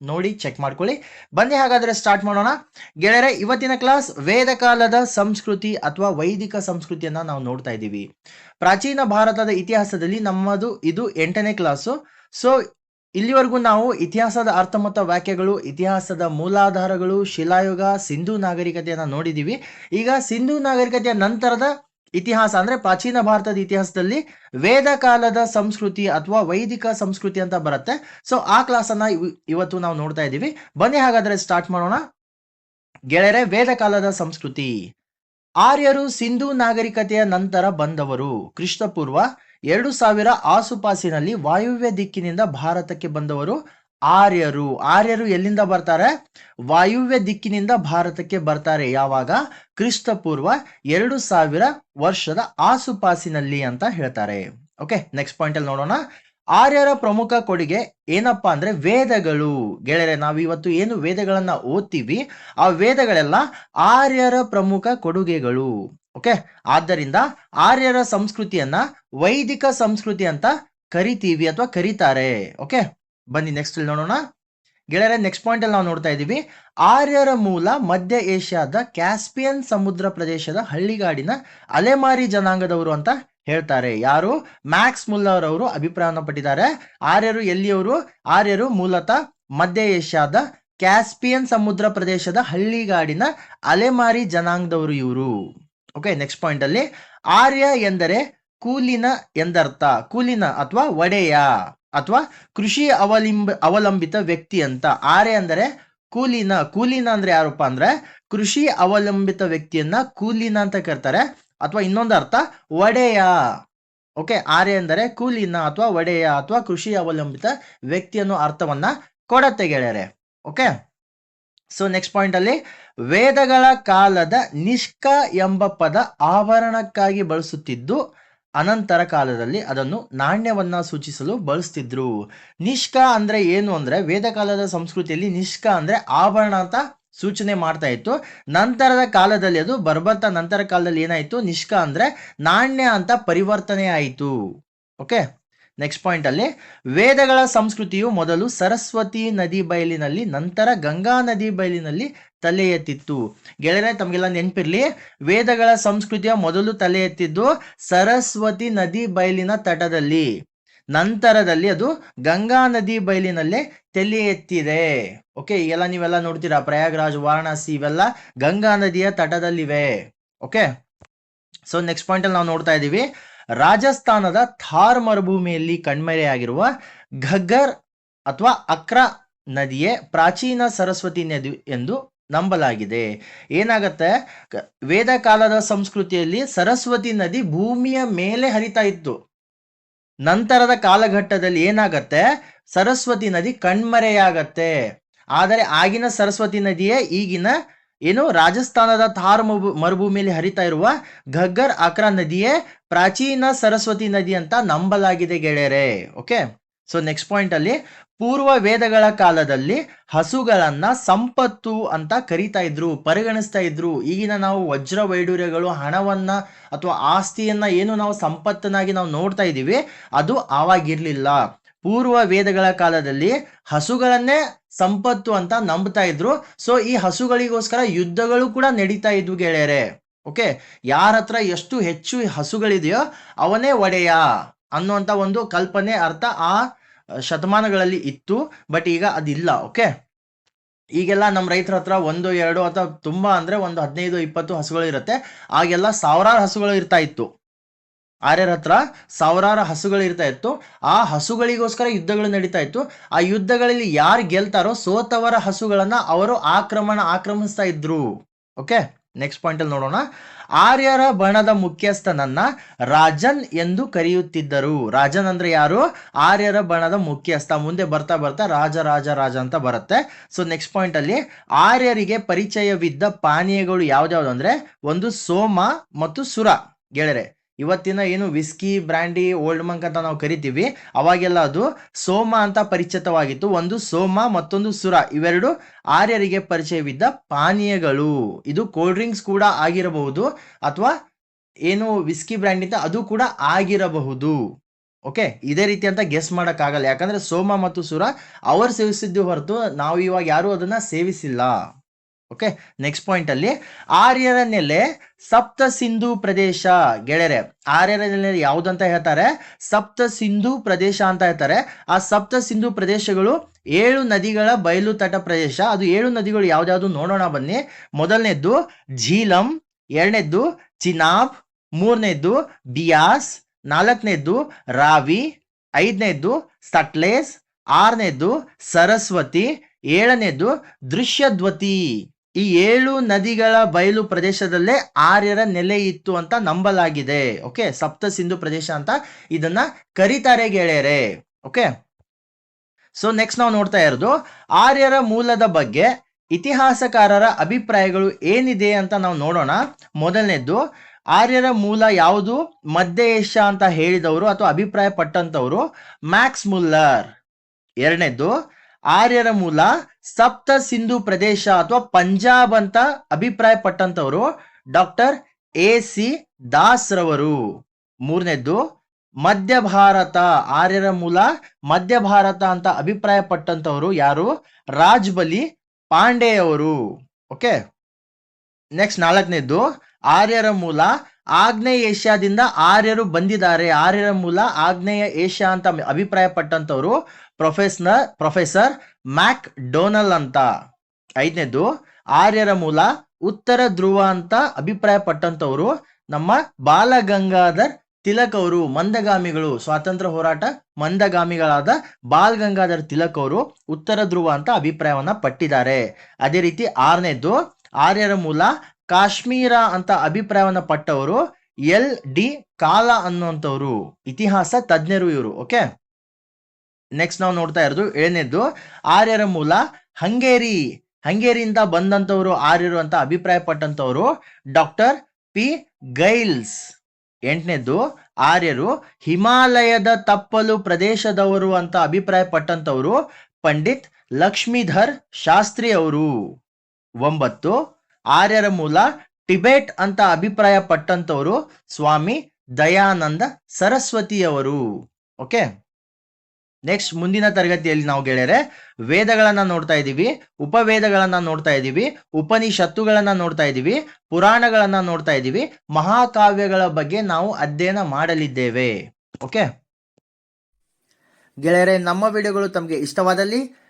ನೋಡಿ ಚೆಕ್ ಮಾಡ್ಕೊಳ್ಳಿ. ಬಂದೆ ಹಾಗಾದ್ರೆ ಸ್ಟಾರ್ಟ್ ಮಾಡೋಣ. ಗೆಳೆಯರೆ, ಇವತ್ತಿನ ಕ್ಲಾಸ್ ವೇದ ಕಾಲದ ಸಂಸ್ಕೃತಿ ಅಥವಾ ವೈದಿಕ ಸಂಸ್ಕೃತಿಯನ್ನ ನಾವು ನೋಡ್ತಾ ಇದ್ದೀವಿ. ಪ್ರಾಚೀನ ಭಾರತದ ಇತಿಹಾಸದಲ್ಲಿ ನಮ್ಮದು ಇದು ಎಂಟನೇ ಕ್ಲಾಸು ಸೊ ಇಲ್ಲಿವರೆಗೂ ನಾವು ಇತಿಹಾಸದ ಅರ್ಥ ಮತ್ತು ವಾಕ್ಯಗಳು ಇತಿಹಾಸದ ಮೂಲಾಧಾರಗಳು, ಶಿಲಾಯುಗ, ಸಿಂಧು ನಾಗರಿಕತೆಯನ್ನು ನೋಡಿದೀವಿ ಈಗ ಸಿಂಧು ನಾಗರಿಕತೆಯ ನಂತರದ ಇತಿಹಾಸ ಅಂದ್ರೆ ಪ್ರಾಚೀನ ಭಾರತದ ಇತಿಹಾಸದಲ್ಲಿ ವೇದ ಕಾಲದ ಸಂಸ್ಕೃತಿ ಅಥವಾ ವೈದಿಕ ಸಂಸ್ಕೃತಿ ಅಂತ ಬರುತ್ತೆ. ಸೊ ಆ ಕ್ಲಾಸ್ ಅನ್ನ ಇವತ್ತು ನಾವು ನೋಡ್ತಾ ಇದ್ದೀವಿ. ಬನ್ನಿ ಹಾಗಾದ್ರೆ ಸ್ಟಾರ್ಟ್ ಮಾಡೋಣ. ಗೆಳೆಯರೆ, ವೇದ ಕಾಲದ ಸಂಸ್ಕೃತಿ. ಆರ್ಯರು ಸಿಂಧೂ ನಾಗರಿಕತೆಯ ನಂತರ ಬಂದವರು. ಕ್ರಿಸ್ತಪೂರ್ವ ಎರಡು ಸಾವಿರ ಆಸುಪಾಸಿನಲ್ಲಿ ವಾಯುವ್ಯ ದಿಕ್ಕಿನಿಂದ ಭಾರತಕ್ಕೆ ಬಂದವರು. ಆರ್ಯರು. ಆರ್ಯರು ಎಲ್ಲಿಂದ ಬರ್ತಾರೆ? ವಾಯುವ್ಯ ದಿಕ್ಕಿನಿಂದ ಭಾರತಕ್ಕೆ ಬರ್ತಾರೆ. ಯಾವಾಗ? ಕ್ರಿಸ್ತಪೂರ್ವ ಎರಡು ಸಾವಿರ ವರ್ಷದ ಆಸುಪಾಸಿನಲ್ಲಿ ಅಂತ ಹೇಳ್ತಾರೆ. ಓಕೆ ನೆಕ್ಸ್ಟ್ ಪಾಯಿಂಟ್ ಅಲ್ಲಿ ನೋಡೋಣ. ಆರ್ಯರ ಪ್ರಮುಖ ಕೊಡುಗೆ ಏನಪ್ಪಾ ಅಂದ್ರೆ ವೇದಗಳು. ಗೆಳೆಯರೆ, ನಾವು ಇವತ್ತು ಏನು ವೇದಗಳನ್ನ ಓದ್ತೀವಿ, ಆ ವೇದಗಳೆಲ್ಲ ಆರ್ಯರ ಪ್ರಮುಖ ಕೊಡುಗೆಗಳು. ಓಕೆ, ಆದ್ದರಿಂದ ಆರ್ಯರ ಸಂಸ್ಕೃತಿಯನ್ನ ವೈದಿಕ ಸಂಸ್ಕೃತಿ ಅಂತ ಕರಿತೀವಿ ಅಥವಾ ಕರೀತಾರೆ. ಓಕೆ ಬನ್ನಿ ನೆಕ್ಸ್ಟ್ ನೋಡೋಣ. ಗೆಳೆಯರ ನೆಕ್ಸ್ಟ್ ಪಾಯಿಂಟ್ ಅಲ್ಲಿ ನಾವು ನೋಡ್ತಾ ಇದ್ದೀವಿ. ಆರ್ಯರ ಮೂಲ ಮಧ್ಯ ಏಷ್ಯಾದ ಕ್ಯಾಸ್ಪಿಯನ್ ಸಮುದ್ರ ಪ್ರದೇಶದ ಹಳ್ಳಿಗಾಡಿನ ಅಲೆಮಾರಿ ಜನಾಂಗದವರು ಅಂತ ಹೇಳ್ತಾರೆ. ಯಾರು? ಮ್ಯಾಕ್ಸ್ ಮುಲ್ಲರ್ ಅವರು ಅಭಿಪ್ರಾಯವನ್ನು ಪಟ್ಟಿದ್ದಾರೆ. ಆರ್ಯರು ಎಲ್ಲಿಯವರು? ಆರ್ಯರು ಮೂಲತಃ ಮಧ್ಯ ಏಷ್ಯಾದ ಕ್ಯಾಸ್ಪಿಯನ್ ಸಮುದ್ರ ಪ್ರದೇಶದ ಹಳ್ಳಿಗಾಡಿನ ಅಲೆಮಾರಿ ಜನಾಂಗದವರು ಇವರು. ಓಕೆ ನೆಕ್ಸ್ಟ್ ಪಾಯಿಂಟ್ ಅಲ್ಲಿ. ಆರ್ಯ ಎಂದರೆ ಕೂಲಿನ ಎಂದರ್ಥ. ಕೂಲಿನ ಅಥವಾ ಒಡೆಯ. ಅಥವಾ ಕೃಷಿ ಅವಲಂಬ, ಅವಲಂಬಿತ ವ್ಯಕ್ತಿ ಅಂತ. ಆರೆ ಅಂದರೆ ಕೂಲಿನ ಕೂಲಿನ ಅಂದ್ರೆ ಯಾರಪ್ಪ ಅಂದ್ರೆ ಕೃಷಿ ಅವಲಂಬಿತ ವ್ಯಕ್ತಿಯನ್ನ ಕೂಲಿನ ಅಂತ ಕರ್ತಾರೆ. ಅಥವಾ ಇನ್ನೊಂದು ಅರ್ಥ, ಒಡೆಯ. ಓಕೆ, ಆರೆ ಅಂದರೆ ಕೂಲಿನ ಅಥವಾ ಒಡೆಯ ಅಥವಾ ಕೃಷಿ ಅವಲಂಬಿತ ವ್ಯಕ್ತಿ ಅನ್ನೋ ಅರ್ಥವನ್ನ ಕೊಡತ್ತೆ ಗೆಳೆಯರೆ. ಓಕೆ ಸೊ ನೆಕ್ಸ್ಟ್ ಪಾಯಿಂಟ್ ಅಲ್ಲಿ ವೇದಗಳ ಕಾಲದ ನಿಷ್ಕ ಎಂಬ ಪದ ಆವರಣಕ್ಕಾಗಿ ಬಳಸುತ್ತಿದ್ದು ಅನಂತರ ಕಾಲದಲ್ಲಿ ಅದನ್ನು ನಾಣ್ಯವನ್ನ ಸೂಚಿಸಲು ಬಳಸ್ತಿದ್ರು. ನಿಷ್ಕ ಅಂದ್ರೆ ಏನು ಅಂದ್ರೆ ವೇದ ಕಾಲದ ಸಂಸ್ಕೃತಿಯಲ್ಲಿ ನಿಷ್ಕ ಅಂದ್ರೆ ಆಭರಣ ಅಂತ ಸೂಚನೆ ಮಾಡ್ತಾ ಇತ್ತು. ನಂತರದ ಕಾಲದಲ್ಲಿ ಅದು ಬರ್ಬರ್ತಾ ನಂತರ ಕಾಲದಲ್ಲಿ ಏನಾಯ್ತು? ನಿಷ್ಕ ಅಂದ್ರೆ ನಾಣ್ಯ ಅಂತ ಪರಿವರ್ತನೆ ಆಯಿತು. ಓಕೆ ನೆಕ್ಸ್ಟ್ ಪಾಯಿಂಟ್ ಅಲ್ಲಿ, ವೇದಗಳ ಸಂಸ್ಕೃತಿಯು ಮೊದಲು ಸರಸ್ವತಿ ನದಿ ಬಯಲಿನಲ್ಲಿ, ನಂತರ ಗಂಗಾ ನದಿ ಬಯಲಿನಲ್ಲಿ ತಲೆ ಎತ್ತಿತ್ತು ಗೆಳೆಯರೆ, ತಮಗೆಲ್ಲ ನೆನಪಿರ್ಲಿ, ವೇದಗಳ ಸಂಸ್ಕೃತಿಯ ಮೊದಲು ತಲೆ ಎತ್ತಿದ್ದು ಸರಸ್ವತಿ ನದಿ ಬಯಲಿನ ತಟದಲ್ಲಿ. ನಂತರದಲ್ಲಿ ಅದು ಗಂಗಾ ನದಿ ಬಯಲಿನಲ್ಲೇ ತಲೆ ಎತ್ತಿದೆ ಓಕೆ ಈಗೆಲ್ಲ ನೀವೆಲ್ಲ ನೋಡ್ತೀರಾ, ಪ್ರಯಾಗ್ರಾಜ್, ವಾರಣಾಸಿ, ಇವೆಲ್ಲ ಗಂಗಾ ನದಿಯ ತಟದಲ್ಲಿವೆ. ಓಕೆ ಸೊ ನೆಕ್ಸ್ಟ್ ಪಾಯಿಂಟ್ ಅಲ್ಲಿ ನಾವು ನೋಡ್ತಾ ಇದ್ದೀವಿ ರಾಜಸ್ಥಾನದ ಥಾರ್ ಮರುಭೂಮಿಯಲ್ಲಿ ಕಣ್ಮರೆಯಾಗಿರುವ ಘಗ್ಗರ್ ಅಥವಾ ಅಕ್ರ ನದಿಯೇ ಪ್ರಾಚೀನ ಸರಸ್ವತಿ ನದಿ ಎಂದು ನಂಬಲಾಗಿದೆ. ಏನಾಗತ್ತೆ? ವೇದ ಕಾಲದ ಸಂಸ್ಕೃತಿಯಲ್ಲಿ ಸರಸ್ವತಿ ನದಿ ಭೂಮಿಯ ಮೇಲೆ ಹರಿತಾ ಇತ್ತು. ನಂತರದ ಕಾಲಘಟ್ಟದಲ್ಲಿ ಏನಾಗತ್ತೆ? ಸರಸ್ವತಿ ನದಿ ಕಣ್ಮರೆಯಾಗತ್ತೆ. ಆದರೆ ಆಗಿನ ಸರಸ್ವತಿ ನದಿಯೇ ಈಗಿನ ಏನು ರಾಜಸ್ಥಾನದ ಥಾರ್ ಮರುಭೂ- ಮರುಭೂಮಿಯಲ್ಲಿ ಹರಿತಾ ಇರುವ ಘಗ್ಗರ್ ಆಕ್ರಾ ನದಿಯೇ ಪ್ರಾಚೀನ ಸರಸ್ವತಿ ನದಿ ಅಂತ ನಂಬಲಾಗಿದೆ ಗೆಳೆಯರೆ. ಓಕೆ? ಸೊ ನೆಕ್ಸ್ಟ್ ಪಾಯಿಂಟ್ ಅಲ್ಲಿ ಪೂರ್ವ ವೇದಗಳ ಕಾಲದಲ್ಲಿ ಹಸುಗಳನ್ನ ಸಂಪತ್ತು ಅಂತ ಕರಿತಾ ಇದ್ರು, ಪರಿಗಣಿಸ್ತಾ ಇದ್ರು. ಈಗಿನ ನಾವು ವಜ್ರ ವೈಡೂರ್ಯಗಳು ಹಣವನ್ನ ಅಥವಾ ಆಸ್ತಿಯನ್ನ ಏನು ನಾವು ಸಂಪತ್ತನ್ನಾಗಿ ನಾವು ನೋಡ್ತಾ ಇದ್ದೀವಿ ಅದು ಆವಾಗಿರ್ಲಿಲ್ಲ. ಪೂರ್ವ ವೇದಗಳ ಕಾಲದಲ್ಲಿ ಹಸುಗಳನ್ನೇ ಸಂಪತ್ತು ಅಂತ ನಂಬ್ತಾ ಇದ್ರು. ಸೊ ಈ ಹಸುಗಳಿಗೋಸ್ಕರ ಯುದ್ಧಗಳು ಕೂಡ ನಡೀತಾ ಇದ್ವು ಗೆಳೆಯರೆ. ಓಕೆ ಯಾರ ಹತ್ರ ಎಷ್ಟು ಹೆಚ್ಚು ಹಸುಗಳಿದೆಯೋ ಅವನೇ ಒಡೆಯ ಅನ್ನುವಂಥ ಒಂದು ಕಲ್ಪನೆ, ಅರ್ಥ ಆ ಶತಮಾನಗಳಲ್ಲಿ ಇತ್ತು. ಬಟ್ ಈಗ ಅದಿಲ್ಲ. ಓಕೆ ಈಗೆಲ್ಲ ನಮ್ಮ ರೈತರ ಹತ್ರ ಒಂದು, ಎರಡು ಅಥವಾ ತುಂಬಾ ಅಂದ್ರೆ ಒಂದು ಹದಿನೈದು, ಇಪ್ಪತ್ತು ಹಸುಗಳು ಇರುತ್ತೆ. ಆಗೆಲ್ಲ ಸಾವಿರಾರು ಹಸುಗಳು ಇರ್ತಾ ಇತ್ತು. ಆರ್ಯರ ಹತ್ರ ಸಾವಿರಾರು ಹಸುಗಳು ಇರ್ತಾ ಇತ್ತು. ಆ ಹಸುಗಳಿಗೋಸ್ಕರ ಯುದ್ಧಗಳು ನಡೀತಾ ಇತ್ತು. ಆ ಯುದ್ಧಗಳಲ್ಲಿ ಯಾರು ಗೆಲ್ತಾರೋ ಸೋತವರ ಹಸುಗಳನ್ನ ಅವರು ಆಕ್ರಮಣ ಆಕ್ರಮಿಸ್ತಾ ಇದ್ರು. ಓಕೆ ನೆಕ್ಸ್ಟ್ ಪಾಯಿಂಟ್ ಅಲ್ಲಿ ನೋಡೋಣ. ಆರ್ಯರ ಬಣದ ಮುಖ್ಯಸ್ಥನನ್ನ ರಾಜನ್ ಎಂದು ಕರೆಯುತ್ತಿದ್ದರು. ರಾಜನ್ ಅಂದ್ರೆ ಯಾರು? ಆರ್ಯರ ಬಣದ ಮುಖ್ಯಸ್ಥ. ಮುಂದೆ ಬರ್ತಾ ಬರ್ತಾ ರಾಜ ರಾಜ ರಾಜ ಅಂತ ಬರುತ್ತೆ. ಸೊ ನೆಕ್ಸ್ಟ್ ಪಾಯಿಂಟ್ ಅಲ್ಲಿ ಆರ್ಯರಿಗೆ ಪರಿಚಯವಿದ್ದ ಪಾನೀಯಗಳು ಯಾವ್ದ್ಯಾವ್ದು ಅಂದ್ರೆ ಒಂದು ಸೋಮ ಮತ್ತು ಸುರ. ಗೆಳೆಯರೆ ಇವತ್ತಿನ ಏನು ವಿಸ್ಕಿ ಬ್ರ್ಯಾಂಡಿ ಓಲ್ಡ್ ಮಂಕ್ ಅಂತ ನಾವು ಕರಿತೀವಿ, ಅವಾಗೆಲ್ಲ ಅದು ಸೋಮ ಅಂತ ಪರಿಚಿತವಾಗಿತ್ತು. ಒಂದು ಸೋಮ, ಮತ್ತೊಂದು ಸುರ, ಇವೆರಡು ಆರ್ಯರಿಗೆ ಪರಿಚಯವಿದ್ದ ಪಾನೀಯಗಳು. ಇದು ಕೋಲ್ಡ್ ಡ್ರಿಂಕ್ಸ್ ಕೂಡ ಆಗಿರಬಹುದು ಅಥವಾ ಏನು ವಿಸ್ಕಿ ಬ್ರ್ಯಾಂಡ್ ಅಂತ ಅದು ಕೂಡ ಆಗಿರಬಹುದು. ಓಕೆ ಇದೇ ರೀತಿ ಅಂತ ಗೆಸ್ ಮಾಡೋಕ್ಕಾಗಲ್ಲ. ಯಾಕಂದ್ರೆ ಸೋಮ ಮತ್ತು ಸುರ, ಅವರು ಸೇವಿಸಿದ್ದು ಹೊರತು ನಾವು ಇವಾಗ ಯಾರು ಅದನ್ನ ಸೇವಿಸಿಲ್ಲ. ಓಕೆ ನೆಕ್ಸ್ಟ್ ಪಾಯಿಂಟ್ ಅಲ್ಲಿ ಆರ್ಯರ ನೆಲೆ ಸಪ್ತ ಸಿಂಧು ಪ್ರದೇಶ. ಗೆಳೆಯರೆ, ಆರ್ಯರ ನೆಲೆ ಯಾವುದಂತ ಹೇಳ್ತಾರೆ? ಸಪ್ತ ಸಿಂಧು ಪ್ರದೇಶ ಅಂತ ಹೇಳ್ತಾರೆ. ಆ ಸಪ್ತ ಸಿಂಧು ಪ್ರದೇಶಗಳು ಏಳು ನದಿಗಳ ಬಯಲು ತಟ ಪ್ರದೇಶ. ಅದು ಏಳು ನದಿಗಳು ಯಾವ್ದಾವ್ದು ನೋಡೋಣ ಬನ್ನಿ. ಮೊದಲನೇದ್ದು ಝೀಲಂ, ಎರಡನೇದ್ದು ಚಿನಾಬ್, ಮೂರನೇದ್ದು ಬಿಯಾಸ್, ನಾಲ್ಕನೇದ್ದು ರಾವಿ, ಐದನೇದ್ದು ಸಟ್ಲೇಸ್, ಆರನೇದ್ದು ಸರಸ್ವತಿ, ಏಳನೇದ್ದು ದೃಶ್ಯದ್ವತಿ. ಈ ಏಳು ನದಿಗಳ ಬಯಲು ಪ್ರದೇಶದಲ್ಲೇ ಆರ್ಯರ ನೆಲೆ ಇತ್ತು ಅಂತ ನಂಬಲಾಗಿದೆ. ಓಕೆ? ಸಪ್ತ ಸಿಂಧು ಪ್ರದೇಶ ಅಂತ ಇದನ್ನ ಕರೀತಾರೆ ಗೆಳೆಯರೆ. ಓಕೆ? ಸೊ ನೆಕ್ಸ್ಟ್ ನಾವು ನೋಡ್ತಾ ಇರೋದು, ಆರ್ಯರ ಮೂಲದ ಬಗ್ಗೆ ಇತಿಹಾಸಕಾರರ ಅಭಿಪ್ರಾಯಗಳು ಏನಿದೆ ಅಂತ ನಾವು ನೋಡೋಣ. ಮೊದಲನೇದ್ದು, ಆರ್ಯರ ಮೂಲ ಯಾವುದು? ಮಧ್ಯ ಏಷ್ಯಾ ಅಂತ ಹೇಳಿದವರು ಅಥವಾ ಅಭಿಪ್ರಾಯ ಪಟ್ಟಂತವರು ಮ್ಯಾಕ್ಸ್ ಮುಲ್ಲರ್. ಎರಡನೇದ್ದು ಆರ್ಯರ ಮೂಲ ಸಪ್ತ ಸಿಂಧು ಪ್ರದೇಶ ಅಥವಾ ಪಂಜಾಬ್ ಅಂತ ಅಭಿಪ್ರಾಯ ಪಟ್ಟಂತವರು ಡಾಕ್ಟರ್ ಎ ಸಿ ದಾಸ್ ರವರು ಮೂರನೇದ್ದು, ಮಧ್ಯ ಭಾರತ. ಆರ್ಯರ ಮೂಲ ಮಧ್ಯ ಭಾರತ ಅಂತ ಅಭಿಪ್ರಾಯ ಪಟ್ಟಂತವರು ಯಾರು? ರಾಜ್ಬಲಿ ಪಾಂಡೆಯವರು. ಓಕೆ? ನೆಕ್ಸ್ಟ್ ನಾಲ್ಕನೇದ್ದು, ಆರ್ಯರ ಮೂಲ ಆಗ್ನೇಯ ಏಷ್ಯಾದಿಂದ ಆರ್ಯರು ಬಂದಿದ್ದಾರೆ. ಆರ್ಯರ ಮೂಲ ಆಗ್ನೇಯ ಏಷ್ಯಾ ಅಂತ ಅಭಿಪ್ರಾಯ ಪಟ್ಟಂತವರು ಪ್ರೊಫೆಸರ್ ಪ್ರೊಫೆಸರ್ ಮ್ಯಾಕ್ ಡೋನಲ್ ಅಂತ. ಐದನೇದು, ಆರ್ಯರ ಮೂಲ ಉತ್ತರ ಧ್ರುವ ಅಂತ ಅಭಿಪ್ರಾಯ ಪಟ್ಟಂತವರು ನಮ್ಮ ಬಾಲಗಂಗಾಧರ್ ತಿಲಕ್ ಅವರು, ಮಂದಗಾಮಿಗಳು, ಸ್ವಾತಂತ್ರ್ಯ ಹೋರಾಟ ಮಂದಗಾಮಿಗಳಾದ ಬಾಲ್ ಗಂಗಾಧರ್ ತಿಲಕ್ ಅವರು ಉತ್ತರ ಧ್ರುವ ಅಂತ ಅಭಿಪ್ರಾಯವನ್ನ ಪಟ್ಟಿದ್ದಾರೆ. ಅದೇ ರೀತಿ ಆರನೇದು, ಆರ್ಯರ ಮೂಲ ಕಾಶ್ಮೀರ ಅಂತ ಅಭಿಪ್ರಾಯವನ್ನ ಪಟ್ಟವರು ಎಲ್ ಡಿ ಕಾಲ ಅನ್ನುವಂಥವ್ರು, ಇತಿಹಾಸ ತಜ್ಞರು ಇವರು ಓಕೆ ನೆಕ್ಸ್ಟ್ ನಾವು ನೋಡ್ತಾ ಇರೋದು ಏಳನೇದ್ದು, ಆರ್ಯರ ಮೂಲ ಹಂಗೇರಿ, ಹಂಗೇರಿಯಿಂದ ಬಂದಂತವರು ಆರ್ಯರು ಅಂತ ಅಭಿಪ್ರಾಯ ಪಟ್ಟಂತವರು ಡಾಕ್ಟರ್ ಪಿ ಗೈಲ್ಸ್. ಎಂಟನೇದ್ದು, ಆರ್ಯರು ಹಿಮಾಲಯದ ತಪ್ಪಲು ಪ್ರದೇಶದವರು ಅಂತ ಅಭಿಪ್ರಾಯ ಪಟ್ಟಂತವರು ಪಂಡಿತ್ ಲಕ್ಷ್ಮೀಧರ್ ಶಾಸ್ತ್ರಿ ಅವರು. ಒಂಬತ್ತು ಆರ್ಯರ ಮೂಲ ಟಿಬೆಟ್ ಅಂತ ಅಭಿಪ್ರಾಯ ಪಟ್ಟಂತವರು ಸ್ವಾಮಿ ದಯಾನಂದ ಸರಸ್ವತಿಯವರು. ಓಕೆ? ನೆಕ್ಸ್ಟ್ ಮುಂದಿನ ತರಗತಿಯಲ್ಲಿ ನಾವು ಗೆಳೆಯರೆ, ವೇದಗಳನ್ನ ನೋಡ್ತಾ ಇದ್ದೀವಿ, ಉಪವೇದಗಳನ್ನ ನೋಡ್ತಾ ಇದ್ದೀವಿ, ಉಪನಿಷತ್ತುಗಳನ್ನ ನೋಡ್ತಾ ಇದ್ದೀವಿ, ಪುರಾಣಗಳನ್ನ ನೋಡ್ತಾ ಇದ್ದೀವಿ, ಮಹಾಕಾವ್ಯಗಳ ಬಗ್ಗೆ ನಾವು ಅಧ್ಯಯನ ಮಾಡಲಿದ್ದೇವೆ. ಓಕೆ? ಗೆಳೆಯರೆ, ನಮ್ಮ ವಿಡಿಯೋಗಳು ತಮಗೆ ಇಷ್ಟವಾದಲ್ಲಿ